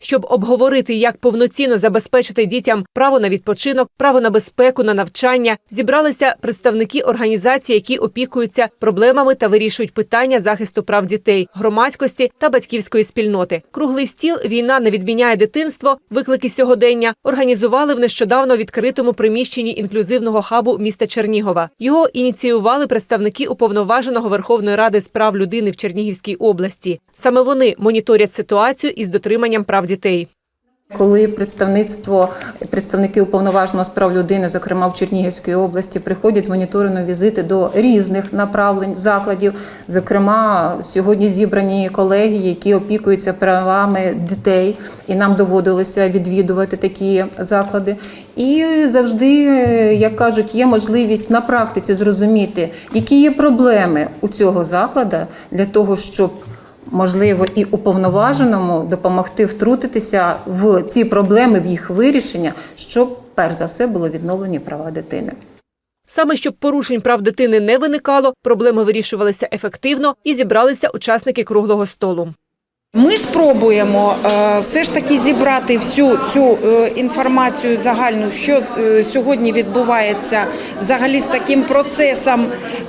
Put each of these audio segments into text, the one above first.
Щоб обговорити, як повноцінно забезпечити дітям право на відпочинок, право на безпеку, на навчання, зібралися представники організацій, які опікуються проблемами та вирішують питання захисту прав дітей, громадськості та батьківської спільноти. Круглий стіл Війна не відміняє дитинство. Виклики сьогодення організували в нещодавно відкритому приміщенні інклюзивного хабу міста Чернігова. Його ініціювали представники уповноваженого Верховної Ради з прав людини в Чернігівській області. Саме вони моніторять ситуацію із дотриманням прав дітей. Коли представництво представники уповноваженого з прав людини, зокрема в Чернігівській області, приходять з візити до різних направлень закладів. Зокрема, сьогодні зібрані колеги, які опікуються правами дітей, і нам доводилося відвідувати такі заклади. І завжди, як кажуть, є можливість на практиці зрозуміти, які є проблеми у цього закладу для того, щоб можливо, і уповноваженому допомогти втрутитися в ці проблеми, в їх вирішення, щоб перш за все було відновлені права дитини. Саме щоб порушень прав дитини не виникало, проблеми вирішувалися ефективно і зібралися учасники круглого столу. Ми спробуємо е, все ж таки зібрати всю цю е, інформацію загальну, що е, сьогодні відбувається взагалі з таким процесом,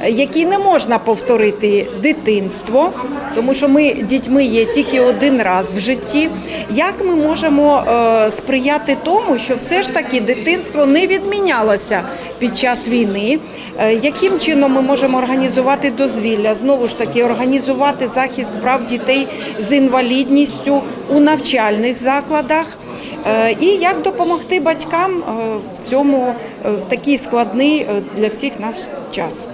який не можна повторити дитинство, тому що ми дітьми є тільки один раз в житті. Як ми можемо сприяти тому, що все ж таки дитинство не відмінялося під час війни? Е, Яким чином ми можемо організувати дозвілля? Знову ж таки, організувати захист прав дітей з інвалідністю у навчальних закладах. Е, І як допомогти батькам е, в цьому в такий складний для всіх нас час?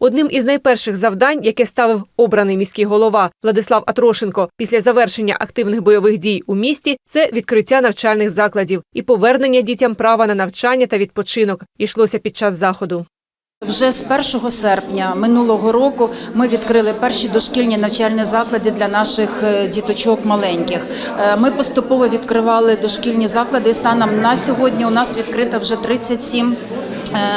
Одним із найперших завдань, яке ставив обраний міський голова Владислав Атрошенко після завершення активних бойових дій у місті, це відкриття навчальних закладів і повернення дітям права на навчання та відпочинок. Йшлося під час заходу. Вже з 1 серпня минулого року ми відкрили перші дошкільні навчальні заклади для наших е, діточок маленьких. Е, Ми поступово відкривали дошкільні заклади. Станом на сьогодні у нас відкрито вже 37 е,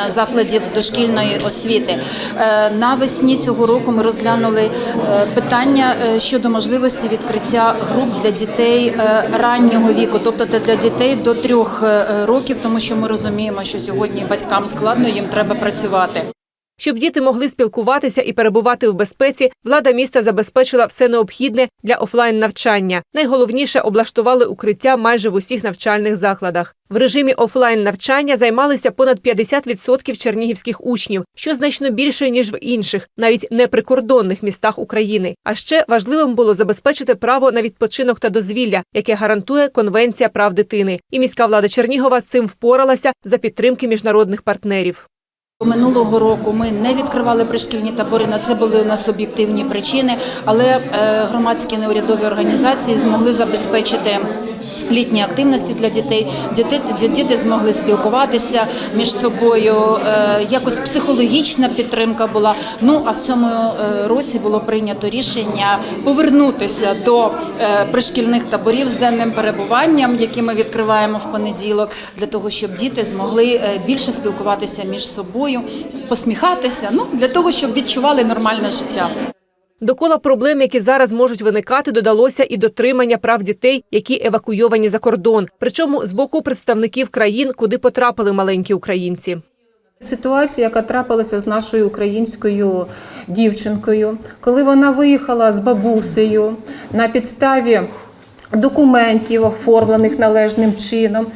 закладів дошкільної освіти. Е, Навесні цього року ми розглянули е, питання е, щодо можливості відкриття груп для дітей е, раннього віку, тобто для дітей до трьох е, років, тому що ми розуміємо, що сьогодні батькам складно, їм треба працювати. Щоб діти могли спілкуватися і перебувати в безпеці, влада міста забезпечила все необхідне для офлайн навчання. Найголовніше облаштували укриття майже в усіх навчальних закладах. В режимі офлайн навчання займалися понад 50% чернігівських учнів, що значно більше ніж в інших, навіть неприкордонних містах України. А ще важливим було забезпечити право на відпочинок та дозвілля, яке гарантує Конвенція прав дитини. І міська влада Чернігова з цим впоралася за підтримки міжнародних партнерів. Минулого року ми не відкривали пришкільні табори. На це були у нас об'єктивні причини, але е, громадські неурядові організації змогли забезпечити. Літні активності для дітей діти, діти змогли спілкуватися між собою. е, Якось психологічна підтримка була. Ну а в цьому е, році було прийнято рішення повернутися до е, пришкільних таборів з денним перебуванням, які ми відкриваємо в понеділок, для того, щоб діти змогли більше спілкуватися між собою, посміхатися. Ну для того, щоб відчували нормальне життя. До кола проблем, які зараз можуть виникати, додалося і дотримання прав дітей, які евакуйовані за кордон, причому з боку представників країн, куди потрапили маленькі українці. Ситуація, яка трапилася з нашою українською дівчинкою, коли вона виїхала з бабусею на підставі документів, оформлених належним чином.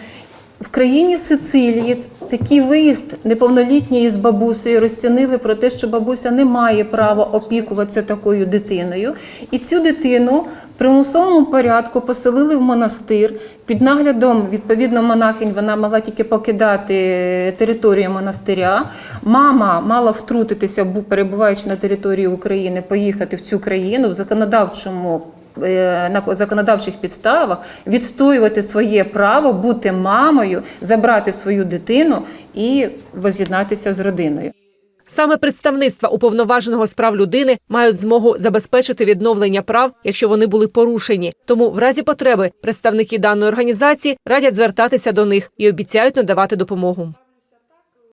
В країні Сицилії такий виїзд неповнолітньої з бабусею розцінили про те, що бабуся не має права опікуватися такою дитиною. І цю дитину в примусовому порядку поселили в монастир. Під наглядом відповідно монахинь вона могла тільки покидати територію монастиря. Мама мала втрутитися, перебуваючи на території України, поїхати в цю країну в законодавчому е, на законодавчих підставах відстоювати своє право бути мамою, забрати свою дитину і воз'єднатися з родиною. Саме представництва уповноваженого з прав людини мають змогу забезпечити відновлення прав, якщо вони були порушені. Тому, в разі потреби, представники даної організації радять звертатися до них і обіцяють надавати допомогу.